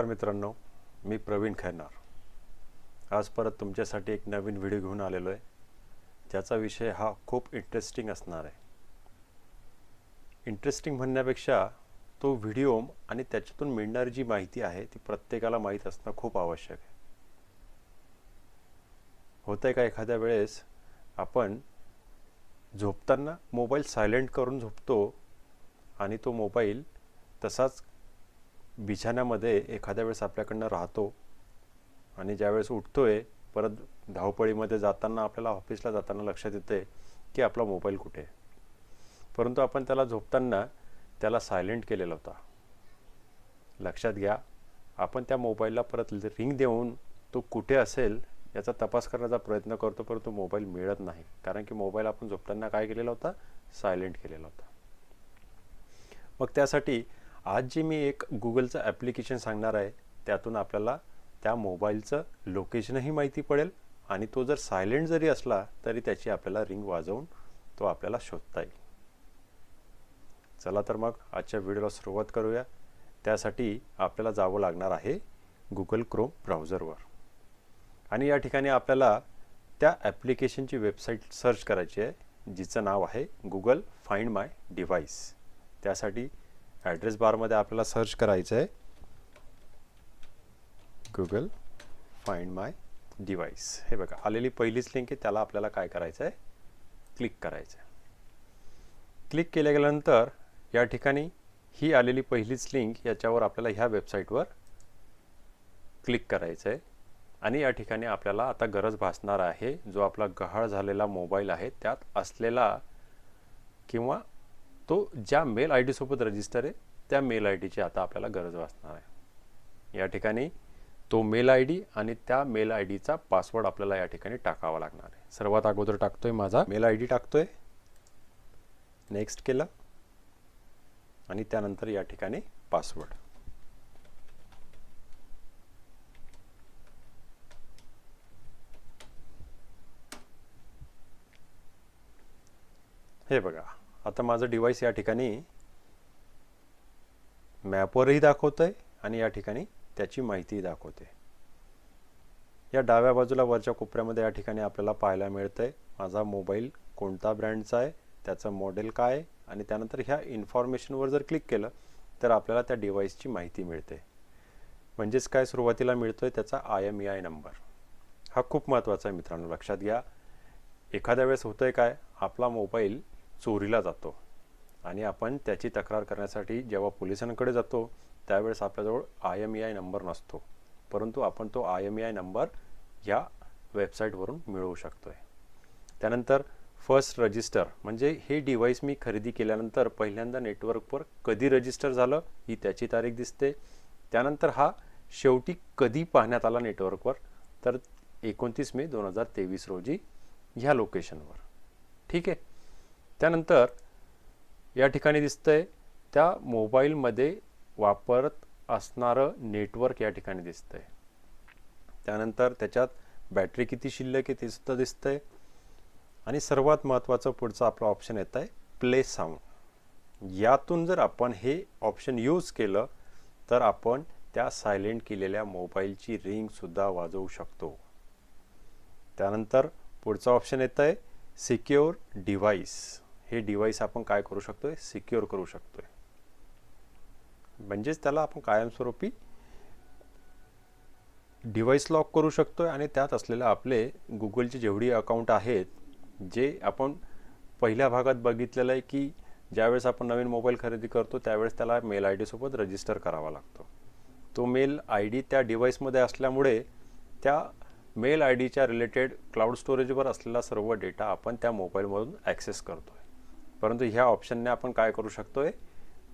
नमस्कार मित्रांनो मी प्रवीण खैरनार. आज परत तुमच्यासाठी एक नवीन व्हिडिओ घेऊन आलेलो आहे. ज्याचा विषय हा खूप इंटरेस्टिंग असणार आहे. इंटरेस्टिंग म्हणण्यापेक्षा तो व्हिडिओ आणि त्याच्यातून मिळणारी जी माहिती आहे ती प्रत्येकाला माहीत असणं खूप आवश्यक आहे. होतं आहे का एखाद्या वेळेस आपण झोपताना मोबाईल सायलेंट करून झोपतो आणि तो मोबाईल तसाच बिछाण्यामध्ये एखाद्या वेळेस आपल्याकडनं राहतो आणि ज्यावेळेस उठतो आहे परत धावपळीमध्ये जाताना आपल्याला ऑफिसला जाताना लक्षात येते की आपला मोबाईल कुठे आहे. परंतु आपण त्याला झोपताना त्याला सायलेंट केलेला होता. लक्षात घ्या आपण त्या मोबाईलला परत रिंग देऊन तो कुठे असेल याचा तपास करण्याचा प्रयत्न करतो परंतु मोबाईल मिळत नाही. कारण की मोबाईल आपण झोपताना काय केलेला होता? सायलेंट केलेला होता. मग त्यासाठी आज जे मी एक गुगलचं ॲप्लिकेशन सांगणार आहे त्यातून आपल्याला त्या मोबाईलचं लोकेशनही माहिती पडेल आणि तो जर सायलेंट जरी असला तरी त्याची आपल्याला रिंग वाजवून तो आपल्याला शोधता येईल. चला तर मग आजच्या व्हिडिओला सुरुवात करूया. त्यासाठी आपल्याला जावं लागणार आहे गुगल क्रोम ब्राउझरवर आणि या ठिकाणी आपल्याला त्या ॲप्लिकेशनची वेबसाईट सर्च करायची आहे जिचं नाव आहे गुगल फाइंड माय डिव्हाइस त्यासाठी ॲड्रेस बारमध्ये आपल्याला सर्च करायचं आहे. गुगल फाइंड माय डिव्हाइस हे बघा आलेली पहिलीच लिंक आहे त्याला आपल्याला काय करायचं आहे? क्लिक करायचं आहे. क्लिक केल्या गेल्यानंतर या ठिकाणी ही आलेली पहिलीच लिंक याच्यावर आपल्याला ह्या वेबसाईटवर क्लिक करायचं आहे. आणि या ठिकाणी आपल्याला आता गरज भासणार आहे जो आपला गहाळ झालेला मोबाईल आहे त्यात असलेला किंवा तो ज्या मेल आय डीसोबत रजिस्टर आहे त्या मेल आय डीची आता आपल्याला गरज वाचणार आहे. या ठिकाणी तो मेल आय डी आणि त्या मेल आय डीचा पासवर्ड आपल्याला या ठिकाणी टाकावा लागणार आहे. सर्वात अगोदर टाकतोय माझा मेल आय डी टाकतोय. नेक्स्ट केलं. आणि त्यानंतर या ठिकाणी पासवर्ड हे बघा. आता माझं डिव्हाइस या ठिकाणी मॅपवरही दाखवतं आहे आणि या ठिकाणी त्याची माहितीही दाखवते या डाव्या बाजूला वरच्या कोपऱ्यामध्ये या ठिकाणी आपल्याला पाहायला मिळतं आहे माझा मोबाईल कोणता ब्रँडचा आहे त्याचं मॉडेल काय आहे आणि त्यानंतर ह्या इन्फॉर्मेशनवर जर क्लिक केलं तर आपल्याला त्या डिव्हाइसची माहिती मिळते. म्हणजेच काय सुरुवातीला मिळतो आहे त्याचा I M E I number हा खूप महत्त्वाचा आहे मित्रांनो लक्षात घ्या. एखाद्या वेळेस होतं आहे काय आपला मोबाईल चोरीला जातो. आणि आपण त्याची तक्रार करण्यासाठी जेव्हा पोलिसांकडे जातो त्यावेळेस आपल्याजवळ I M E I number नसतो. परंतु आपण तो I M E I number या वेबसाईटवरून मिळवू शकतो आहे त्यानंतर फर्स्ट रजिस्टर म्हणजे हे डिव्हाइस मी खरेदी केल्यानंतर पहिल्यांदा नेटवर्कवर कधी रजिस्टर झालं ही त्याची तारीख दिसते. त्यानंतर हा शेवटी कधी पाहण्यात आला नेटवर्कवर तर एकोणतीस मे दोन हजार तेवीस रोजी ह्या लोकेशनवर. ठीक आहे? त्यानंतर या ठिकाणी दिसतंय त्या मोबाईलमध्ये वापरत असणारं नेटवर्क या ठिकाणी दिसतंय. त्यानंतर त्याच्यात बॅटरी किती शिल्लक आहे ते सुद्धा दिसतंय. आणि सर्वात महत्त्वाचं पुढचं आपलं ऑप्शन येत आहे प्ले साऊंड यातून जर आपण हे ऑप्शन यूज केलं तर आपण त्या सायलेंट केलेल्या मोबाईलची रिंगसुद्धा वाजवू शकतो. त्यानंतर पुढचं ऑप्शन येतं आहे सिक्युअर डिव्हाइस हे डिव्हाइस आपण काय करू शकतो आहे सिक्युअर करू शकतोय. म्हणजेच त्याला आपण कायमस्वरूपी डिव्हाइस लॉक करू शकतो आहे आणि त्यात असलेले आपले गुगलचे जेवढी अकाउंट आहेत जे आपण पहिल्या भागात बघितलेलं आहे की ज्यावेळेस आपण नवीन मोबाईल खरेदी करतो त्यावेळेस त्याला मेल आय डीसोबत रजिस्टर करावा लागतो. तो मेल आय डी त्या डिव्हाइसमध्ये असल्यामुळे त्या मेल आय डीच्या रिलेटेड क्लाउड स्टोरेजवर असलेला सर्व डेटा आपण त्या मोबाईलमधून ॲक्सेस करतो आहे परंतु ह्या ऑप्शनने आपण काय करू शकतो आहे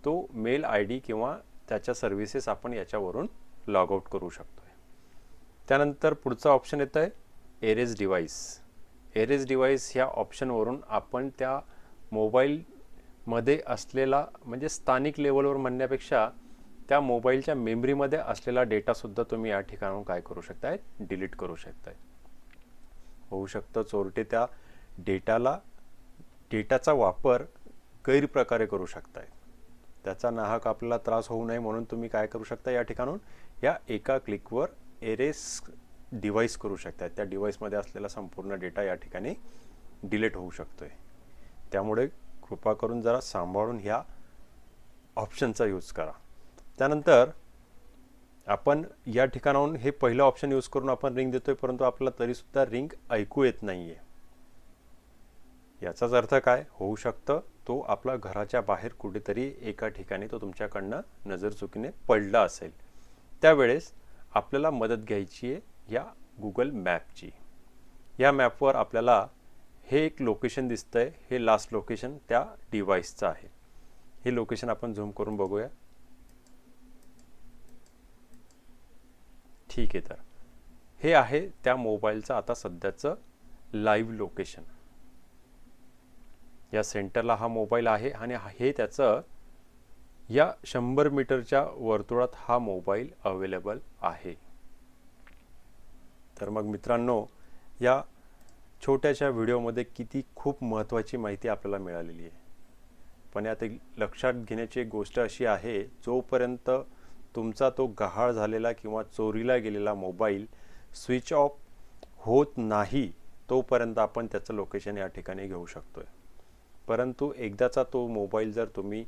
तो मेल आय डी किंवा त्याच्या सर्व्हिसेस आपण याच्यावरून लॉग आउट करू शकतो आहे त्यानंतर पुढचा ऑप्शन येतं आहे एरेज डिव्हाइस एरेज डिव्हाइस ह्या ऑप्शनवरून आपण त्या मोबाईलमध्ये असलेला म्हणजे स्थानिक लेवलवर म्हणण्यापेक्षा त्या मोबाईलच्या मेमरीमध्ये असलेला डेटासुद्धा तुम्ही या ठिकाणून काय करू शकताय? डिलीट करू शकताय. होऊ शकतं चोरटे त्या डेटाला डेटाचा वापर गैरप्रकारे करू शकताय. त्याचा नाहक आपल्याला त्रास होऊ नये म्हणून तुम्ही काय करू शकता या ठिकाणून? या एका क्लिकवर एरेस डिव्हाइस करू शकता त्या डिव्हाइसमध्ये असलेला संपूर्ण डेटा या ठिकाणी डिलीट होऊ शकतो आहे त्यामुळे कृपा करून जरा सांभाळून ह्या ऑप्शनचा यूज करा. त्यानंतर आपण या ठिकाणाहून हे पहिलं ऑप्शन यूज करून आपण रिंग देतो आहे परंतु आपल्याला तरीसुद्धा रिंग ऐकू येत नाही आहे याचाच अर्थ काय? होऊ शकतं. तो आपला घराच्या बाहेर कुठेतरी एका ठिकाणी तो तुमच्याकडनं नजर चुकीने पडला असेल. त्यावेळेस आपल्याला मदत घ्यायची आहे या गुगल मॅपची या मॅपवर आपल्याला हे एक लोकेशन दिसतंय. हे लास्ट लोकेशन त्या डिव्हाइसचं आहे. हे लोकेशन आपण झूम करून बघूया. ठीक आहे तर. हे आहे त्या मोबाईलचं आता सध्याचं लाईव्ह लोकेशन या सेंटरला हा मोबाईल आहे आणि हे त्याचं या शंभर मीटरच्या वर्तुळात हा मोबाईल अवेलेबल आहे. तर मग मित्रांनो या छोट्याशा व्हिडिओमध्ये किती खूप महत्त्वाची माहिती आपल्याला मिळालेली आहे. पण यात लक्षात घेण्याची एक गोष्ट अशी आहे जोपर्यंत तुमचा तो गहाळ झालेला किंवा चोरीला गेलेला मोबाईल स्विच ऑफ होत नाही तोपर्यंत आपण त्याचं लोकेशन या ठिकाणी घेऊ शकतो आहे परंतु एकदाचा तो मोबाईल जर तुम्ही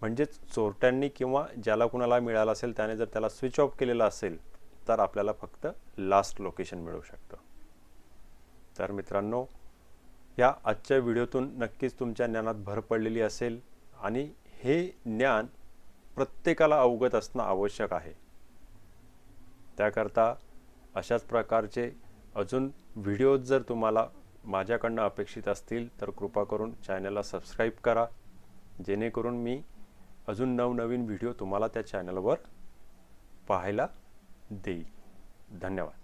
म्हणजेच चोरट्यांनी किंवा ज्याला कुणाला मिळाला असेल त्याने जर त्याला स्विच ऑफ केलेला असेल तर आपल्याला फक्त लास्ट लोकेशन मिळू शकतं. तर मित्रांनो या आजच्या व्हिडिओतून नक्कीच तुमच्या ज्ञानात भर पडलेली असेल आणि हे ज्ञान प्रत्येकाला अवगत असणं आवश्यक आहे. त्याकरता अशाच प्रकारचे अजून व्हिडिओज जर तुम्हाला माझ्याकडनं अपेक्षित असतील तर कृपा करून चॅनलला सबस्क्राईब करा. जेणेकरून मी अजून नवनवीन व्हिडिओ तुम्हाला त्या चॅनलवर पाहायला देईल. धन्यवाद.